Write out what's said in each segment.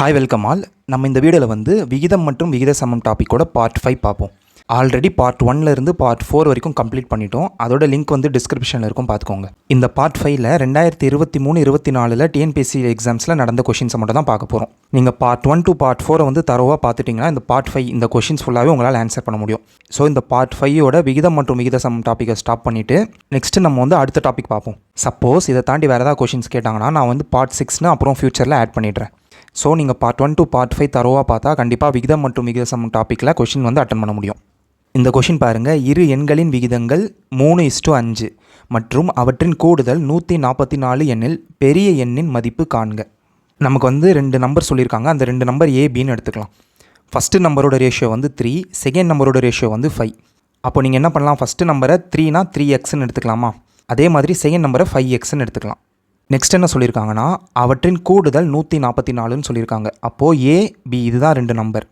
Hi welcome all நம்ம இந்த வீடியோவில் வந்து விகிதம் மற்றும் விகித சமம் டாப்பிக்கோட பார்ட் ஃபைவ் பார்ப்போம். ஆல்ரெடி பார்ட் ஒன்லேருந்து பார்ட் ஃபோர் வரைக்கும் கம்ப்ளீட் பண்ணிட்டோம். அதோட லிங்க் வந்து டிஸ்கிரிப்ஷனில் இருக்கும் பார்த்துக்கோங்க. இந்த பார்ட் ஃபைவ்ல ரெண்டாயிரத்தி இருபத்தி மூணு இருபத்தி நாலில் டிஎன்பிஎஸ்சி எக்ஸாம்ஸில் நடந்த கொஷின்ஸை மட்டும் தான் பார்க்க போகிறோம் நீங்கள் பார்ட் ஒன் டு பார்ட் ஃபோரை வந்து தரவாக பார்த்துட்டிங்கன்னா இந்த பார்ட் ஃபைவ் இந்த கொஷின்ஸ் ஃபுல்லாகவே உங்களால் ஆன்சர் பண்ண முடியும். ஸோ இந்த பார்ட் ஃபைவோட விகிதம் மற்றும் விகித சமம் டாப்பிக்கை ஸ்டாப் பண்ணிவிட்டு நெக்ஸ்ட் நம்ம வந்து அடுத்த டாபிக் பார்ப்போம். சப்போஸ் இதை தாண்டி வேறு ஏதாவது கொஷின்ஸ் கேட்டாங்கன்னா நான் வந்து பார்ட் சிக்ஸ்னு அப்புறம் ஃபியூச்சரில் ஆட் பண்ணிடுறேன். ஸோ நீங்கள் part one to part five தரோவாக பார்த்தா கண்டிப்பாக விகிதம் மற்றும் விகித சமம் டாப்பிக்கில் கொஷின் வந்து அட்டன் பண்ண முடியும். இந்த கொஷின் பாருங்கள் இரு எண்களின் விகிதங்கள் மூணு இஸ்டு அஞ்சு மற்றும் அவற்றின் கூடுதல் நூற்றி நாற்பத்தி நாலு எண்ணில் பெரிய எண்ணின் மதிப்பு காண்க. நமக்கு வந்து ரெண்டு நம்பர் சொல்லியிருக்காங்க. அந்த ரெண்டு நம்பர் ஏபின்னு எடுத்துக்கலாம். ஃபஸ்ட்டு நம்பரோட ரேஷியோ வந்து த்ரீ செகண்ட் நம்பரோட ரேஷியோ வந்து ஃபைவ் அப்போ நீங்கள் என்ன பண்ணலாம்? ஃபஸ்ட்டு நம்பரை த்ரீனா த்ரீ எக்ஸ்ன்னு எடுத்துக்கலாமா? அதே மாதிரி செகண்ட் நம்பரை ஃபைவ் எக்ஸ்ன்னு எடுத்துக்கலாம். நெக்ஸ்ட் என்ன சொல்லியிருக்காங்கன்னா அவற்றின் கூடுதல் நூற்றி நாற்பத்தி நாலுன்னு சொல்லியிருக்காங்க அப்போது ஏ பி இதுதான் ரெண்டு நம்பர்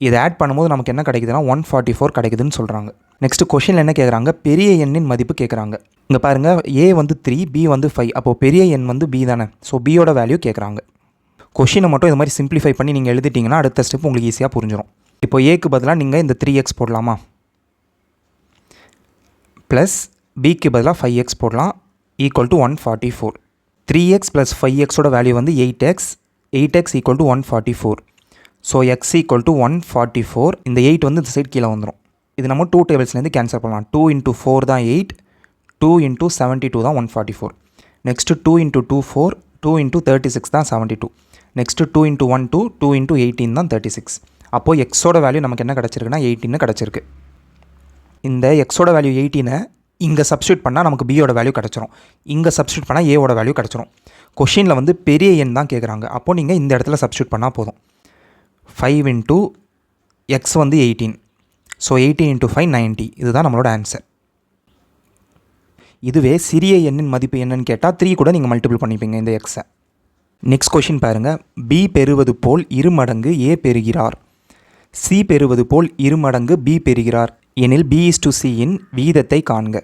இதை ஆட் பண்ணும்போது நமக்கு என்ன கிடைக்குதுன்னா ஒன் ஃபார்ட்டி ஃபோர் கிடைக்குதுன்னு சொல்கிறாங்க நெக்ஸ்ட் கொஷினில் என்ன கேட்குறாங்க பெரிய எண்ணின் மதிப்பு கேட்குறாங்க இங்கே பாருங்கள் ஏ வந்து த்ரீ பி வந்து ஃபைவ் அப்போது பெரிய எண் வந்து பி தானே. ஸோ பியோட வேல்யூ கேட்குறாங்க கொஷினை மட்டும் இது மாதிரி சிம்பிளிஃபை பண்ணி நீங்கள் எழுதிட்டிங்கன்னா அடுத்த ஸ்டெப் உங்களுக்கு ஈஸியாக புரிஞ்சிடும் இப்போ ஏக்கு பதிலாக நீங்கள் இந்த த்ரீ எக்ஸ் போடலாமா? ப்ளஸ் பிக்கு பதிலாக ஃபைவ் எக்ஸ் போடலாம். Equal to one forty four three x plus five எக்ஸோட வேல்யூ வந்து eight x eight x equal to one forty four so x equal to one forty four இந்த eight வந்து இந்த side கீழே வந்துடும் இது நம்ம டூ டேபிள்ஸ்லேருந்து கேன்சல் பண்ணலாம். டூ இன்ட்டு ஃபோர் தான் eight two into seventy two தான் one forty four next two into two four two into thirty six தான் seventy two next two into one two two into eighteen தான் thirty six அப்போது எக்ஸோட value நமக்கு என்ன கிடச்சிருக்குன்னா எயிட்டின்னு கிடச்சிருக்கு. இந்த எக்ஸோட வேல்யூ எயிட்டீனை இங்கே சப்ஸ்டியூட் பண்ணால் நமக்கு பியோட வேல்யூ கிடச்சிரும். இங்கே சப்ஸ்டியூட் பண்ணால் ஏவோட வேல்யூ கிடச்சிரும். கொஷினில் வந்து பெரிய எண் தான் கேட்குறாங்க அப்போது நீங்கள் இந்த இடத்துல சப்ஸ்டியூட் பண்ணால் போதும். ஃபைவ் இன்ட்டு எக்ஸ் வந்து eighteen so eighteen into five ninety இதுதான் நம்மளோட ஆன்சர் இதுவே சிறிய எண்ணின் மதிப்பு என்னன்னு கேட்டால் த்ரீ கூட நீங்கள் மல்டிபிள் பண்ணிப்பீங்க இந்த எக்ஸை நெக்ஸ்ட் கொஷின் பாருங்கள் பி பெறுவது போல் இரு மடங்கு ஏ பெறுகிறார். சி பெறுவது போல் இரு மடங்கு பி பெறுகிறார். எனில் பி இஸ் டு சியின் வீதத்தை காண்க.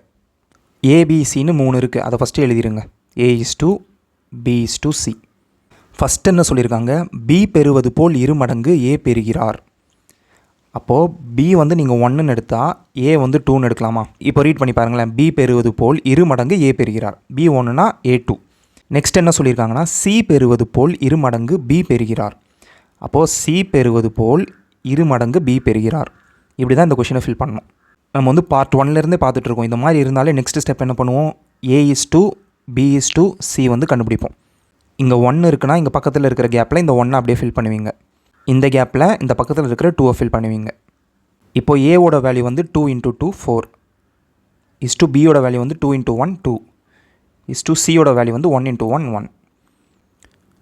ஏபிசின்னு மூணு இருக்குது அதை first எழுதிடுங்க A is to B is to C first என்ன சொல்லியிருக்காங்க பி பெறுவது போல் இரு மடங்கு ஏ பெறுகிறார். அப்போது பி வந்து நீங்கள் ஒன்றுன்னு எடுத்தால் ஏ வந்து டூன்னு எடுக்கலாமா? இப்போ ரீட் பண்ணி பாருங்களேன். பி பெறுவது போல் இரு மடங்கு ஏ பெறுகிறார். பி ஒன்றுனா ஏ டூ நெக்ஸ்ட் என்ன சொல்லியிருக்காங்கன்னா சி பெறுவது போல் இரு மடங்கு பி பெறுகிறார். அப்போது சி பெறுவது போல் இரு மடங்கு பி பெறுகிறார். இப்படி தான் இந்த கொஷினை ஃபில் பண்ணணும். நம்ம வந்து பார்ட் ஒன்லேருந்தே பார்த்துட்ருக்கோம் இந்த மாதிரி இருந்தாலே நெக்ஸ்ட் ஸ்டெப் என்ன பண்ணுவோம்? A is to B is to C வந்து கண்டுபிடிப்போம். இங்கே ஒன்று இருக்குன்னா இங்கே பக்கத்தில் இருக்கிற கேப்பில் இந்த ஒன்றை அப்படியே ஃபில் பண்ணுவீங்க. இந்த கேப்பில் இந்த பக்கத்தில் இருக்கிற டூவை ஃபில் பண்ணுவீங்க. இப்போ ஏவோட வேல்யூ வந்து two into two four is to பியோட வேல்யூ வந்து two into one two is to சியோட வேல்யூ வந்து ஒன் இன்ட்டு ஒன் ஒன்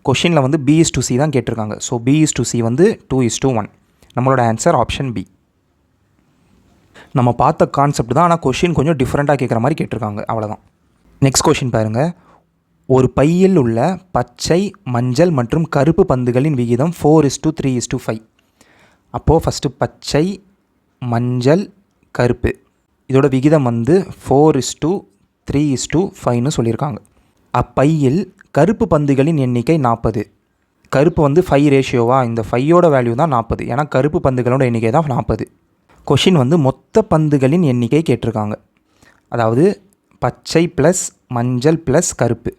கொஷினில் வந்து பி இஸ் டூ சி தான் கேட்டிருக்காங்க. So B is to C வந்து டூ இஸ் டூ ஒன் நம்மளோட ஆன்சர் ஆப்ஷன் பி நம்ம பார்த்த கான்செப்ட் தான் ஆனால் கொஷின் கொஞ்சம் டிஃப்ரெண்ட்டாக கேட்குற மாதிரி கேட்டிருக்காங்க. அவ்வளோதான் நெக்ஸ்ட் கொஷின் பாருங்கள் ஒரு பையில் உள்ள பச்சை மஞ்சள் மற்றும் கருப்பு பந்துகளின் விகிதம் four is to three is to five அப்போது ஃபஸ்ட்டு பச்சை மஞ்சள் கருப்பு. இதோட விகிதம் வந்து four is to three is to ஃபைவ்னு சொல்லியிருக்காங்க. அப்பையில் கருப்பு பந்துகளின் எண்ணிக்கை நாற்பது கருப்பு வந்து ஃபைவ் ரேஷியோவா இந்த ஃபையோட வேல்யூ தான் நாற்பது ஏன்னா கருப்பு பந்துகளோட எண்ணிக்கை தான் நாற்பது கொஷின் வந்து மொத்த பந்துகளின் எண்ணிக்கை கேட்டிருக்காங்க. அதாவது பச்சை ப்ளஸ் மஞ்சள் ப்ளஸ் கருப்பு.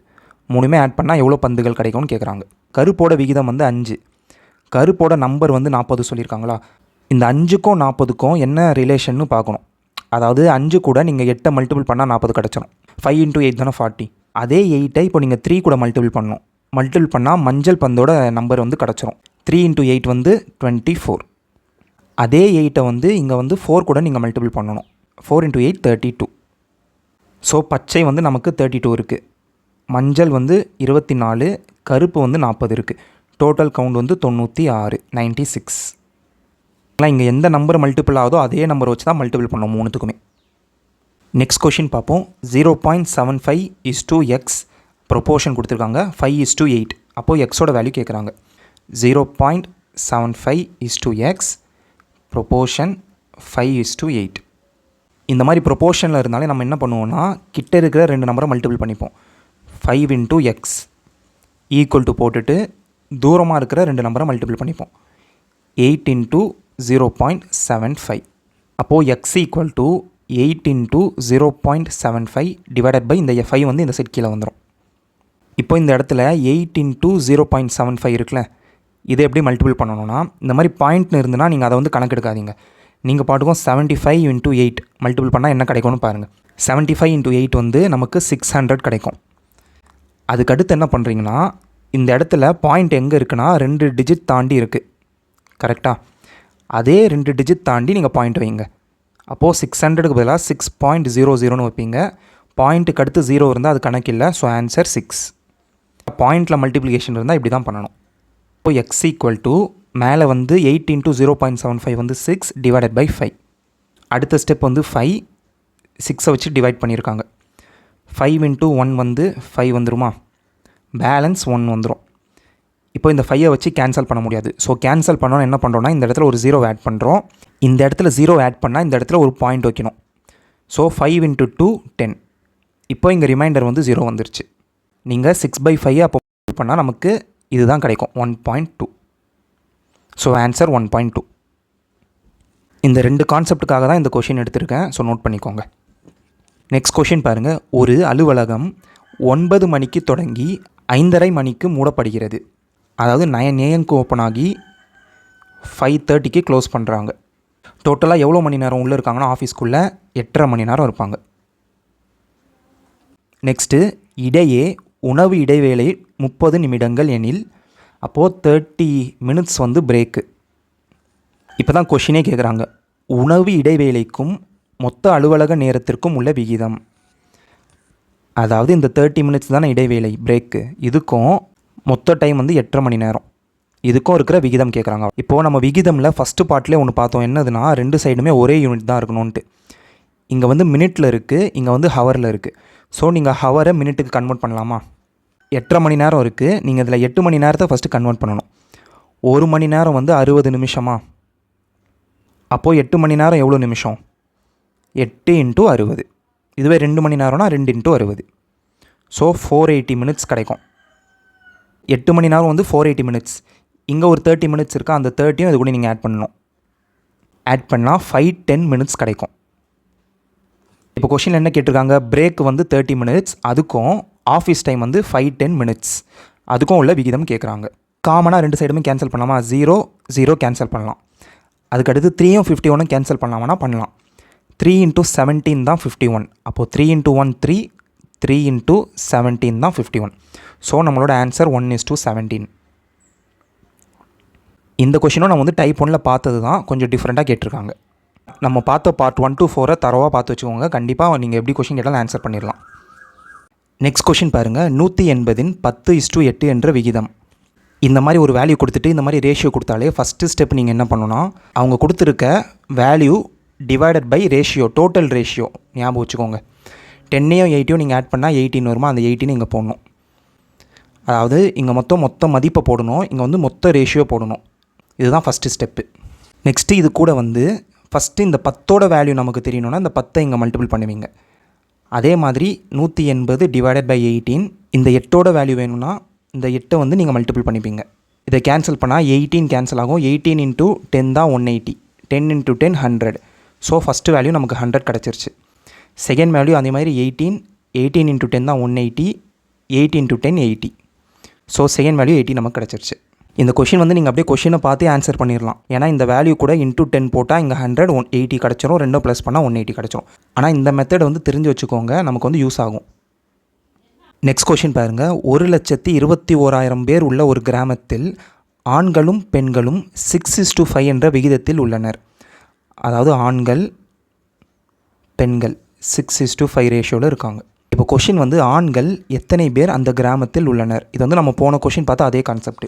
மூணுமே ஆட் பண்ணால் எவ்வளோ பந்துகள் கிடைக்கும்னு கேட்குறாங்க கருப்போட விகிதம் வந்து அஞ்சு. கருப்போட நம்பர் வந்து நாற்பது சொல்லியிருக்காங்களா? இந்த அஞ்சுக்கும் நாற்பதுக்கும் என்ன ரிலேஷன்னு பார்க்கணும். அதாவது அஞ்சு கூட நீங்கள் எட்டை மல்டிபிள் பண்ணால் நாற்பது கிடச்சிடும் ஃபைவ் இன்ட்டு எயிட் தானே ஃபார்ட்டி அதே எயிட்டை இப்போ நீங்கள் த்ரீ கூட மல்டிபிள் பண்ணணும். மல்டிபிள் பண்ணால் மஞ்சள் பந்தோட நம்பர் வந்து கிடச்சிரும். த்ரீ இன்ட்டு எயிட் வந்து டுவெண்ட்டி ஃபோர் அதே எயிட்டை வந்து இங்கே வந்து ஃபோர் கூட நீங்கள் மல்டிபிள் பண்ணணும். Four into eight thirty two so பச்சை வந்து நமக்கு தேர்ட்டி டூ இருக்குது மஞ்சள் வந்து இருபத்தி நாலு கருப்பு வந்து நாற்பது இருக்குது டோட்டல் கவுண்ட் வந்து தொண்ணூற்றி ஆறு நைன்ட்டி சிக்ஸ் இங்கே எந்த நம்பர் மல்டிபிள் ஆகுதோ அதே நம்பர் வச்சு தான் மல்டிபிள் பண்ணோம் மூணுத்துக்குமே. நெக்ஸ்ட் கொஷின் பார்ப்போம். Zero point seven five is to x proportion கொடுத்துருக்காங்க. ஃபைவ் இஸ் டூ எயிட் அப்போது எக்ஸோட வேல்யூ கேட்குறாங்க zero point seven five is to x proportion five is to eight இந்த மாதிரி ப்ரொப்போர்ஷனில் இருந்தாலே நம்ம என்ன பண்ணுவோம்னா கிட்ட இருக்கிற ரெண்டு நம்பரை மல்டிபிள் பண்ணிப்போம். Five into x equal to போட்டுட்டு தூரமாக இருக்கிற ரெண்டு நம்பரை மல்டிபிள் பண்ணிப்போம். Eight into zero point seven five அப்போது x equal to eight into zero point seven five divided by இந்த ஃபைவ் வந்து இந்த செட் கீழே வந்துடும் இப்போ இந்த இடத்துல eight into zero point seven five இருக்குல்ல இதை எப்படி மல்டிபிள் பண்ணணும்னா இந்த மாதிரி பாயிண்ட்னு இருந்துன்னா நீங்கள் அதை வந்து கணக்கெடுக்காதீங்க. நீங்கள் பாட்டுக்கும் seventy five into eight multiple பண்ணால் என்ன கிடைக்கும்னு பாருங்கள் செவன்ட்டி ஃபைவ் இன்ட்டு எயிட் வந்து நமக்கு சிக்ஸ் ஹண்ட்ரட் கிடைக்கும். அதுக்கடுத்து என்ன பண்ணுறீங்கன்னா இந்த இடத்துல பாயிண்ட் எங்கே இருக்குன்னா ரெண்டு டிஜிட் தாண்டி இருக்குது கரெக்டாக அதே ரெண்டு டிஜிட் தாண்டி நீங்கள் பாயிண்ட் வைங்க. அப்போது சிக்ஸ் ஹண்ட்ரடுக்கு பதிலாக சிக்ஸ் பாயிண்ட் ஜீரோ ஜீரோன்னு வைப்பீங்க. பாயிண்ட்டுக்கு அடுத்து ஜீரோ இருந்தால் அது கணக்கில்லை ஸோ ஆன்சர் சிக்ஸ் பாயிண்டில் மல்டிப்ளிகேஷன் இருந்தால் இப்படி தான் பண்ணணும். இப்போ எக்ஸ் ஈக்குவல் டு மேலே வந்து eight into zero point seven five வந்து சிக்ஸ் டிவைடட் பை ஃபைவ் அடுத்த ஸ்டெப் வந்து ஃபைவ் சிக்ஸை வச்சு டிவைட் பண்ணியிருக்காங்க ஃபைவ் இன்ட்டு ஒன் வந்து ஃபைவ் வந்துருமா? பேலன்ஸ் ஒன் வந்துடும் இப்போ இந்த ஃபைவை வச்சு கேன்சல் பண்ண முடியாது. ஸோ கேன்சல் பண்ணோன்னா என்ன பண்ணுறோன்னா இந்த இடத்துல ஒரு ஜீரோ ஆட் பண்ணுறோம் இந்த இடத்துல ஜீரோ ஆட் பண்ணால் இந்த இடத்துல ஒரு பாயிண்ட் வைக்கணும். So five into two ten இப்போ இங்கே ரிமைண்டர் வந்து ஜீரோ வந்துருச்சு. நீங்கள் சிக்ஸ் பை ஃபைவ் அப்போ பண்ணால் நமக்கு இதுதான் கிடைக்கும். One point two so answer one point two இந்த ரெண்டு கான்செப்டுக்காக தான் இந்த கொஷின் எடுத்திருக்கேன். ஸோ நோட் பண்ணிக்கோங்க. நெக்ஸ்ட் கொஷின் பாருங்கள் ஒரு அலுவலகம் ஒன்பது மணிக்கு தொடங்கி ஐந்தரை மணிக்கு மூடப்படுகிறது. அதாவது நயன் ஏஎம்க்கு ஓப்பன் ஆகி ஃபைவ் தேர்ட்டிக்கு க்ளோஸ் பண்ணுறாங்க டோட்டலாக எவ்வளோ மணி நேரம் உள்ளே இருக்காங்கன்னா ஆஃபீஸ்க்குள்ளே எட்டரை மணி நேரம் இருப்பாங்க. நெக்ஸ்ட்டு இடையே உணவு இடைவேளை முப்பது நிமிடங்கள் எனில் அப்போது தேர்ட்டி மினிட்ஸ் வந்து பிரேக்கு இப்போ தான் கொஷினே கேட்குறாங்க உணவு இடைவேளைக்கும் மொத்த அலுவலக நேரத்திற்கும் உள்ள விகிதம். அதாவது இந்த தேர்ட்டி மினிட்ஸ் தானே இடைவேளை பிரேக்கு இதுக்கும் மொத்த டைம் வந்து எட்டரை மணி நேரம். இதுக்கும் இருக்கிற விகிதம் கேட்குறாங்க இப்போது நம்ம விகிதமில் ஃபஸ்ட்டு பார்ட்லேயே ஒன்று பார்த்தோம். என்னதுன்னா ரெண்டு சைடுமே ஒரே யூனிட் தான் இருக்கணும்ன்ட்டு. இங்கே வந்து மினிட்டில் இருக்குது இங்கே வந்து ஹவரில் இருக்குது ஸோ நீங்கள் ஹவரை மினிட்டுக்கு கன்வெர்ட் பண்ணலாமா? எட்டரை மணி நேரம் இருக்குது நீங்கள் இதில் எட்டு மணி நேரத்தை ஃபஸ்ட்டு கன்வெர்ட் பண்ணணும். ஒரு மணி நேரம் வந்து அறுபது நிமிஷமா? அப்போது எட்டு மணி நேரம் எவ்வளோ நிமிஷம்? எட்டு இன்ட்டு அறுபது. இதுவே ரெண்டு மணி நேரம்னா ரெண்டு இன்ட்டு அறுபது. ஸோ ஃபோர் எயிட்டி மினிட்ஸ் கிடைக்கும். எட்டு மணி நேரம் வந்து ஃபோர் எயிட்டி மினிட்ஸ் இங்கே ஒரு தேர்ட்டி மினிட்ஸ் இருக்கா? அந்த தேர்ட்டியும் இது கூட நீங்கள் ஆட் பண்ணணும். ஆட் பண்ணால் ஃபைவ் டென் மினிட்ஸ் கிடைக்கும். இப்போ கொஷினில் என்ன கேட்டிருக்காங்க? பிரேக் வந்து தேர்ட்டி மினிட்ஸ் அதுக்கும் ஆஃபீஸ் டைம் வந்து ஃபைவ் டென் மினிட்ஸ் அதுக்கும் உள்ள விகிதம் கேட்குறாங்க. காமனாக ரெண்டு சைடுமே கேன்சல் பண்ணலாமா? ஜீரோ ஜீரோ கேன்சல் பண்ணலாம். அதுக்கடுத்து த்ரீயும் ஃபிஃப்டி ஒன்னும் கேன்சல் பண்ணலாமானா பண்ணலாம். த்ரீ இன்ட்டு செவன்டீன் தான் ஃபிஃப்டி ஒன் அப்போது three into one three three into seventeen தான் ஃபிஃப்டி ஒன் ஸோ நம்மளோட answer one is to seventeen இந்த கொஷினும் நம்ம வந்து டைப் ஒனில் பார்த்தது தான் கொஞ்சம் டிஃப்ரெண்ட்டாக கேட்டிருக்காங்க. நம்ம பார்த்த பார்ட் ஒன் டு ஃபோரை தரவாக பார்த்து வச்சுக்கோங்க. கண்டிப்பாக நீங்கள் எப்படி கொஷின் கேட்டாலும் ஆன்சர் பண்ணிடலாம். நெக்ஸ்ட் கொஷின் பாருங்கள் நூற்றி எண்பதின் பத்து இஸ்டு எட்டு என்ற விகிதம். இந்த மாதிரி ஒரு வேல்யூ கொடுத்துட்டு இந்த மாதிரி ரேஷியோ கொடுத்தாலே ஃபஸ்ட்டு ஸ்டெப் நீங்கள் என்ன பண்ணணும்னா அவங்க கொடுத்துருக்க value divided by ratio total ratio ஞாபகம் வச்சுக்கோங்க. டென்னையும் எயிட்டியும் நீங்கள் ஆட் பண்ணால் எயிட்டின் வருமா? அந்த எயிட்டின் இங்கே போடணும். அதாவது இங்கே மொத்தம் மொத்த மதிப்பை போடணும். இங்கே வந்து மொத்த ரேஷியோ போடணும். இதுதான் ஃபஸ்ட்டு ஸ்டெப்பு நெக்ஸ்ட்டு இது கூட வந்து ஃபஸ்ட்டு இந்த பத்தோட வேல்யூ நமக்கு தெரியணும்னா இந்த பத்தை இங்கே மல்டிபிள் பண்ணுவீங்க. அதே மாதிரி நூற்றி எண்பது டிவைடட் பை எயிட்டீன் இந்த எட்டோட வேல்யூ வேணும்னா இந்த எட்டை வந்து நீங்கள் மல்டிபிள் பண்ணிப்பீங்க. இதை கேன்சல் பண்ணால் எயிட்டீன் கேன்சல் ஆகும். எயிட்டீன் இன்ட்டு டென் தான் one eighty ten into ten hundred so first value நமக்கு ஹண்ட்ரட் கிடச்சிருச்சு. செகண்ட் வேல்யூ அதே மாதிரி எயிட்டீன் எயிட்டீன் இன்ட்டு டென் தான் one eighty eighteen into ten eighty so second value eighty நமக்கு கிடச்சிருச்சு. இந்த கொஷின் வந்து நீங்கள் அப்படியே கொஷினை பார்த்து ஆன்சர் பண்ணிடலாம் ஏன்னா இந்த வேல்யூ கூட இன்டூ டென் போட்டால் இங்கே ஹண்ட்ரட் ஒன் எயிட்டி கிடச்சிரும். ரெண்டும் ப்ளஸ் பண்ணால் ஒன் எயிட்டி கிடச்சிரும். ஆனால் இந்த மெத்தட் வந்து தெரிஞ்சு வச்சுக்கோங்க நமக்கு வந்து யூஸ் ஆகும். நெக்ஸ்ட் கொஷின் பாருங்கள் ஒரு லட்சத்தி இருபத்தி ஓராயிரம் பேர் உள்ள ஒரு கிராமத்தில் ஆண்களும் பெண்களும் சிக்ஸ் இஸ் டு ஃபைவ் என்ற விகிதத்தில் உள்ளனர். அதாவது ஆண்கள் பெண்கள் சிக்ஸ் இஸ் டு ஃபைவ் ரேஷியோவில் இருக்காங்க. இப்போ கொஷின் வந்து ஆண்கள் எத்தனை பேர் அந்த கிராமத்தில் உள்ளனர்? இது வந்து நம்ம போன கொஷின் பார்த்தா அதே கான்செப்ட்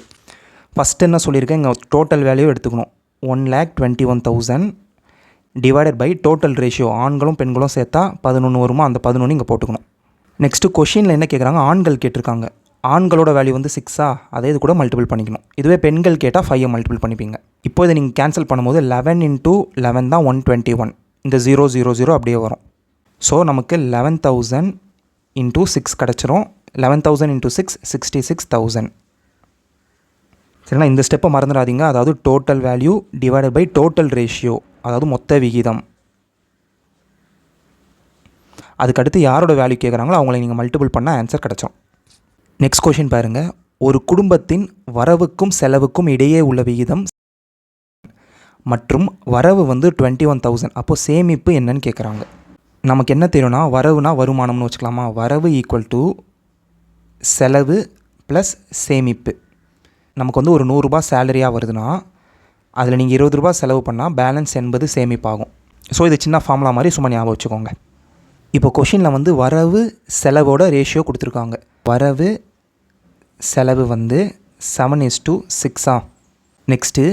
ஃபஸ்ட்டு என்ன சொல்லியிருக்கேன் இங்கே டோட்டல் வேல்யூ எடுத்துக்கணும். One lakh twenty one thousand divided by total ratio ஆண்களும் பெண்களும் சேர்த்தா பதினொன்று வருமா? அந்த பதினொன்று இங்கே போட்டுக்கணும். நெக்ஸ்ட்டு கொஷினில் என்ன கேட்குறாங்க ஆண்கள் கேட்டிருக்காங்க. ஆண்களோட வேல்யூ வந்து சிக்ஸா அதே இது கூட மல்டிபிள் பண்ணிக்கணும். இதுவே பெண்கள் கேட்டால் ஃபைவை மல்டிபிள் பண்ணிப்பீங்க. இப்போ இதை நீங்கள் கேன்சல் பண்ணும்போது லெவன் இன்ட்டு லெவன் தான் ஒன் டுவெண்ட்டி ஒன் இந்த ஜீரோ ஜீரோ ஜீரோ அப்படியே வரும். ஸோ நமக்கு லெவன் தௌசண்ட் இன்ட்டு சிக்ஸ் கிடச்சிரும். Eleven thousand into six sixty six thousand சரிங்களா? இந்த ஸ்டெப்பை மறந்துடாதீங்க. அதாவது total value divided by total ratio அதாவது மொத்த விகிதம். அதுக்கடுத்து யாரோட வேல்யூ கேட்குறாங்களோ அவங்கள நீங்கள் மல்டிபிள் பண்ணால் ஆன்சர் கிடச்சிரும். நெக்ஸ்ட் கொஷின் பாருங்கள் ஒரு குடும்பத்தின் வரவுக்கும் செலவுக்கும் இடையே உள்ள விகிதம் மற்றும் வரவு வந்து டுவெண்ட்டி ஒன் தௌசண்ட் அப்போது சேமிப்பு என்னன்னு கேட்குறாங்க நமக்கு என்ன தெரியும்னா வரவுனா வருமானம்னு வச்சுக்கலாமா? வரவு ஈக்குவல் டு செலவு ப்ளஸ் சேமிப்பு. நமக்கு வந்து ஒரு நூறுரூபா சேலரியாக வருதுன்னா அதில் நீங்கள் இருபது ரூபா செலவு பண்ணால் பேலன்ஸ் என்பது சேமிப்பாகும். ஸோ இது சின்ன ஃபார்முலா மாதிரி சும்மா ஞாபகம் வச்சுக்கோங்க. இப்போ கொஷினில் வந்து வரவு செலவோட ரேஷியோ கொடுத்துருக்காங்க. வரவு செலவு வந்து செவன் இஸ் டூ சிக்ஸா நெக்ஸ்ட்டு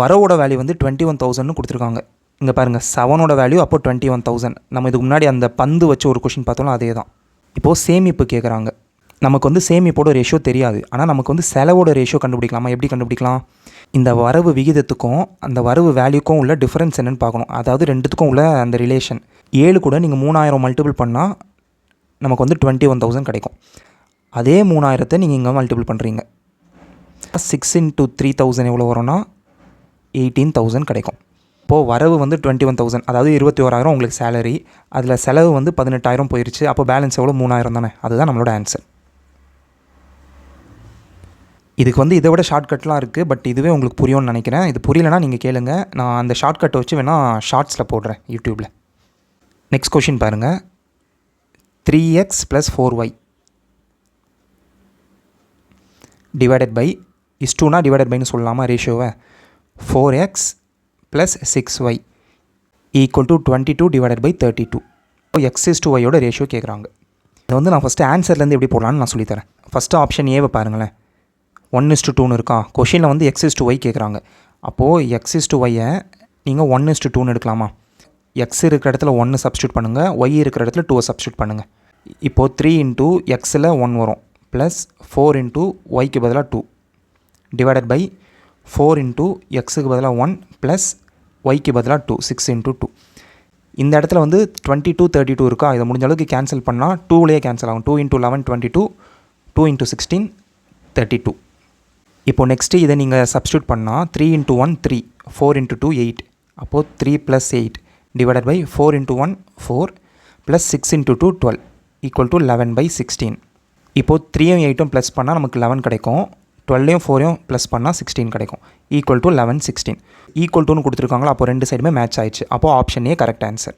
வரவோட வேல்யூ வந்து டுவெண்ட்டி ஒன் தௌசண்ட்னு கொடுத்துருக்காங்க. இங்கே பாருங்கள் செவனோட வேல்யூ அப்போ டுவெண்ட்டி ஒன் தௌசண்ட் நம்ம இதுக்கு முன்னாடி அந்த பந்து வச்சு ஒரு கொஷின் பார்த்தோம்னா அதே தான் இப்போது சேமிப்பு கேட்குறாங்க நமக்கு வந்து சேமிப்போட ரேஷியோ தெரியாது. ஆனால் நமக்கு வந்து செலவோட ரேஷியோ கண்டுபிடிக்கலாமா? எப்படி கண்டுபிடிக்கலாம்? இந்த வரவு விகிதத்துக்கும் அந்த வரவு வேல்யூக்கும் உள்ள டிஃப்ரென்ஸ் என்னென்னு பார்க்கணும். அதாவது ரெண்டுத்துக்கும் உள்ள அந்த ரிலேஷன் ஏழு கூட நீங்கள் மூணாயிரம் மல்டிபிள் பண்ணால் நமக்கு வந்து டுவெண்ட்டி ஒன் தௌசண்ட் கிடைக்கும். அதே மூணாயிரத்தை நீங்கள் இங்கே மல்டிபிள் பண்ணுறீங்க சிக்ஸ் இன்ட்டு த்ரீ தௌசண்ட் எவ்வளோ வரும்னா எயிட்டீன் தௌசண்ட் கிடைக்கும். இப்போது வரவு வந்து டுவெண்ட்டி ஒன் தௌசண்ட் அதாவது இருபத்தி ஓராயிரம் உங்களுக்கு சேலரி அதில் செலவு வந்து பதினெட்டாயிரம் போயிடுச்சு அப்போ பேலன்ஸ் எவ்வளோ மூணாயிரம் தானே. அதுதான் நம்மளோட ஆன்சர் இதுக்கு வந்து இதை விட ஷார்ட்கட்லாம் இருக்குது பட் இதுவே உங்களுக்கு புரியும்னு நினைக்கிறேன். இது புரியலனா நீங்கள் கேளுங்க. நான் அந்த ஷார்ட்கட்டை வச்சு வேணால் ஷார்ட்ஸில் போடுறேன் யூடியூப்பில் நெக்ஸ்ட் கொஷின் பாருங்கள் three x plus four y divided by is டூனா டிவைடட் பைன்னு சொல்லலாமா ரேஷியோவை four x plus six y equal to twenty two divided by thirty two x is to ஒய்யோட ரேஷியோ கேட்குறாங்க இதை வந்து நான் ஃபஸ்ட்டு ஆன்சர்லேருந்து எப்படி போடலான்னு நான் சொல்லித்தரேன் ஃபஸ்ட்டு ஆப்ஷன் ஏவை பாருங்களேன். ஒன் இஸ்டு டூன்னு இருக்கா? கொஷினில் வந்து எக்ஸ் இஸ் டு ஒய் கேட்குறாங்க அப்போது எக்ஸ் இஸ் டு ஒய்யை நீங்கள் ஒன் இஸ்டு டூன்னு எடுக்கலாமா? எக்ஸ் இருக்கிற இடத்துல ஒன்று சப்ஸ்டியூட் பண்ணுங்கள் ஒய் இருக்கிற இடத்துல டூவை சப்ஸ்டியூட் பண்ணுங்கள் இப்போது த்ரீ இன்ட்டு எக்ஸில் ஒன் வரும். ப்ளஸ் ஃபோர் இன்ட்டு ஒய்க்கு பதிலாக two divided by four into எக்ஸுக்கு பதிலாக ஒன் ப்ளஸ் ஒய்க்கு பதிலாக டூ சிக்ஸ் இன்ட்டு டூ இந்த இடத்துல வந்து டுவெண்ட்டி டூ தேர்ட்டி டூ இருக்கா? இதை முடிஞ்ச அளவுக்கு கேன்சல் பண்ணால் டூவிலேயே கேன்சல் ஆகும். Two into eleven twenty two two into sixteen thirty two இப்போது நெக்ஸ்ட்டு இதை நீங்கள் சப்ஸ்டியூட் பண்ணால் three into one three four into two eight அப்போது three plus eight divided by four into one four plus six into two twelve equal to eleven by sixteen இப்போது த்ரீயும் எயிட்டும் plus பண்ணால் நமக்கு லெவன் கிடைக்கும். டுவெல்லையும் ஃபோரையும் ப்ளஸ் பண்ணால் சிக்ஸ்டீன் கிடைக்கும். Equal to eleven sixteen equal டூன்னு கொடுத்துருக்காங்களா? அப்போ ரெண்டு சைடுமே மேட்ச் ஆயிடுச்சு. அப்போது ஆப்ஷன் ஏ கரெக்ட் ஆன்சர்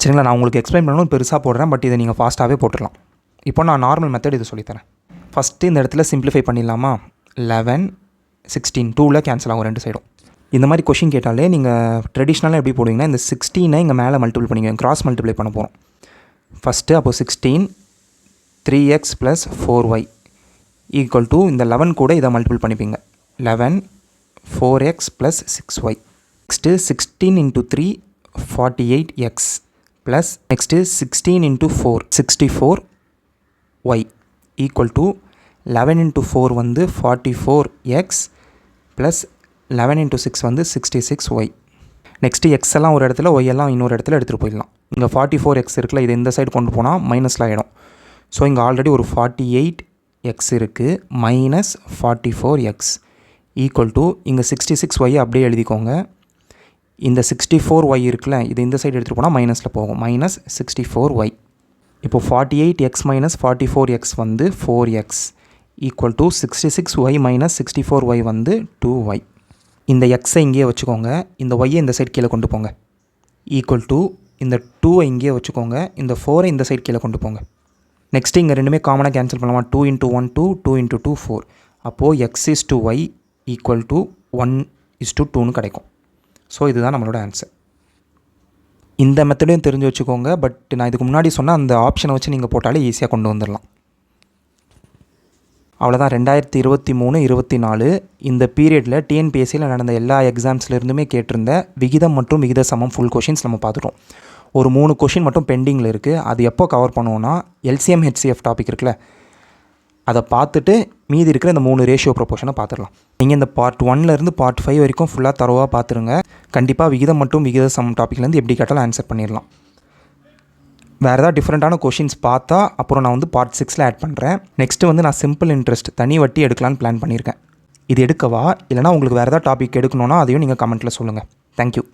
சரிங்களா? நான் உங்களுக்கு எக்ஸ்பிளைன் பண்ணணும் பெருசாக போடுறேன் பட் இதை நீங்கள் ஃபாஸ்ட்டாகவே போட்டுடலாம் இப்போ நான் நார்மல் மெத்தட் இது சொல்லித்தரேன். ஃபஸ்ட்டு இந்த இடத்துல சிம்பிளிஃபை பண்ணிடலாமா? லெவன் சிக்ஸ்டீன் டூவில் கேன்சல் ஆகும் ரெண்டு சைடும் இந்த மாதிரி கொஷின் கேட்டாலே நீங்கள் ட்ரெடிஷ்னலாக எப்படி போடுவீங்கன்னா இந்த சிக்ஸ்டீனை இங்கே மேலே மல்டிபிள் பண்ணிக்கோங்க. கிராஸ் மல்டிப்ளை பண்ண போகிறோம் ஃபஸ்ட்டு அப்போது sixteen three x plus four y equal to இந்த லெவன் கூட இதை multiple பண்ணிப்பீங்க. Eleven four x plus six y next sixteen into three forty eight x plus next sixteen into four sixty four y equal to eleven into four வந்து forty four x plus eleven into six வந்து sixty six y next x எல்லாம் ஒரு இடத்துல Y எல்லாம் இன்னொரு இடத்துல எடுத்துகிட்டு போயிடலாம். இங்கே ஃபார்ட்டி ஃபோர் எக்ஸ் இருக்குல்ல இது இந்த சைடு கொண்டு போனால் மைனஸில் ஆகிடும் ஸோ இங்கே ஆல்ரெடி ஒரு ஃபார்ட்டி எயிட் எக்ஸ் இருக்குது minus forty four x equal to இங்கே சிக்ஸ்டி சிக்ஸ் ஒய் அப்படியே எழுதிக்கோங்க. இந்த சிக்ஸ்டி ஃபோர் ஒய் இருக்குல்ல இது இந்த சைடு எடுத்துகிட்டு போனால் மைனஸில் போகும். மைனஸ் சிக்ஸ்டி ஃபோர் ஒய் இப்போ forty eight x minus forty four x வந்து four x equal to sixty six y minus sixty four y வந்து டூ ஒய் இந்த எக்ஸை இங்கேயே வச்சுக்கோங்க. இந்த ஒய்யை இந்த சைடு கீழே கொண்டு போங்க. ஈக்குவல் டு இந்த டூவை இங்கேயே வச்சுக்கோங்க. இந்த ஃபோரை இந்த சைடு கீழே கொண்டு போங்க. நெக்ஸ்ட்டு இங்கே ரெண்டுமே காமனாக கேன்சல் பண்ணலாமா? Two into one two two into two four அப்போது x is to y equal to one is to டூன்னு கிடைக்கும். ஸோ இதுதான் நம்மளோட ஆன்சர் இந்த மெத்தடையும் தெரிஞ்சு வச்சுக்கோங்க. பட் நான் இதுக்கு முன்னாடி சொன்ன அந்த ஆப்ஷனை வச்சு நீங்கள் போட்டாலே ஈஸியாக கொண்டு வந்துடலாம் அவ்வளோதான் ரெண்டாயிரத்தி இருபத்தி மூணு இருபத்தி நாலு இந்த பீரியடில் டிஎன்பிஎஸ்சியில் நடந்த எல்லா எக்ஸாம்ஸ்லேருந்துமே கேட்டிருந்த விகிதம் மற்றும் விகித சமம் ஃபுல் கொஷின்ஸ் நம்ம பார்த்துட்டோம். ஒரு மூணு கொஷின் மட்டும் பெண்டிங்கில் இருக்குது அது எப்போ கவர் பண்ணுவோன்னா எல்சிஎம் ஹெச்சிஎஃப் டாபிக் இருக்குல்ல அதை பார்த்துட்டு மீதி இருக்கிற இந்த மூணு ரேஷியோ ப்ரொபோஷனை பார்த்துடலாம். நீங்கள் இந்த பார்ட் ஒன்லேருந்து பார்ட் ஃபைவ் வரைக்கும் ஃபுல்லாக தரவாக பார்த்துருங்க. கண்டிப்பாக விகிதம் மற்றும் விகித சமம் டாப்பிக்லேருந்து எப்படி கேட்டாலும் ஆன்சர் பண்ணிடலாம். வேறு ஏதாவது டிஃப்ரெண்ட்டான கொஷின்ஸ் பார்த்தா அப்புறம் நான் வந்து பார்ட் சிக்ஸில் ஆட் பண்ணுறேன் நெக்ஸ்ட்டு வந்து நான் சிம்பிள் இன்ட்ரெஸ்ட் தனி வட்டி எடுக்கலான்னு பிளான் பண்ணியிருக்கேன். இது எடுக்கவா? இல்லைனா உங்களுக்கு வேறு ஏதாவது டாபிக் எடுக்கணுன்னா அதையும் நீங்கள் கமெண்ட்டில் சொல்லுங்கள் தேங்க்யூ